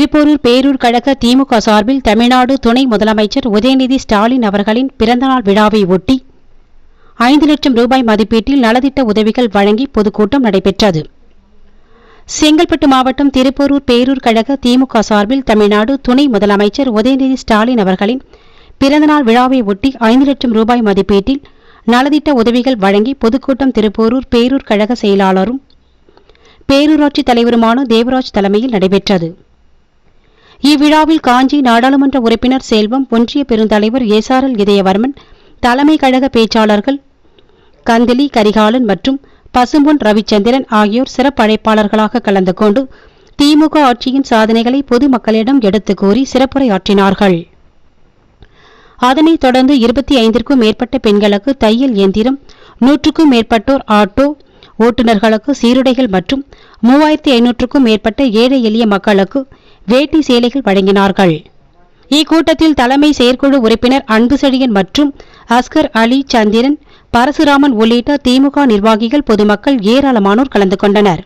திருப்போரூர் பேரூர் கழக திமுக சார்பில் தமிழ்நாடு துணை முதலமைச்சர் உதயநிதி ஸ்டாலின் அவர்களின் பிறந்தநாள் விழாவை ஒட்டி ஐந்து லட்சம் ரூபாய் மதிப்பீட்டில் நலத்திட்ட உதவிகள் வழங்கி பொதுக்கூட்டம் நடைபெற்றது. செங்கல்பட்டு மாவட்டம் திருப்போரூர் பேரூர் கழக திமுக சார்பில் தமிழ்நாடு துணை முதலமைச்சர் உதயநிதி ஸ்டாலின் அவர்களின் பிறந்தநாள் விழாவை ஒட்டி ஐந்து லட்சம் ரூபாய் மதிப்பீட்டில் நலத்திட்ட உதவிகள் வழங்கி பொதுக்கூட்டம் திருப்போரூர் பேரூர் கழக செயலாளரும் பேரூராட்சி தலைவருமான தேவராஜ் தலைமையில் நடைபெற்றது. இவ்விழாவில் காஞ்சி நாடாளுமன்ற உறுப்பினர் செல்வம் ஒன்றிய பெருந்தலைவர் ஏசாரல் இதயவர்மன் தலைமை கழக பேச்சாளர்கள் கந்திலி கரிகாலன் மற்றும் பசும்பொன் ரவிச்சந்திரன் ஆகியோர் சிறப்பழைப்பாளர்களாக கலந்து கொண்டு திமுக ஆட்சியின் சாதனைகளை பொதுமக்களிடம் எடுத்துக் கூறி சிறப்புரையாற்றினார்கள். அதனைத் தொடர்ந்து இருபத்தி ஐந்திற்கும் மேற்பட்ட பெண்களுக்கு தையல் இயந்திரம் நூற்றுக்கும் மேற்பட்டோர் ஆட்டோ ஓட்டுநர்களுக்கு சீருடைகள் மற்றும் மூவாயிரத்தி ஐநூற்றுக்கும் மேற்பட்ட ஏழை எளிய மக்களுக்கு வேட்டி சேலைகள் வழங்கினார்கள். இக்கூட்டத்தில் தலைமை செயற்குழு உறுப்பினர் அன்புசெழியன் மற்றும் அஸ்கர் அலி சந்திரன் பரசுராமன் உள்ளிட்ட திமுக நிர்வாகிகள் பொதுமக்கள் ஏராளமானோர் கலந்து கொண்டனர்.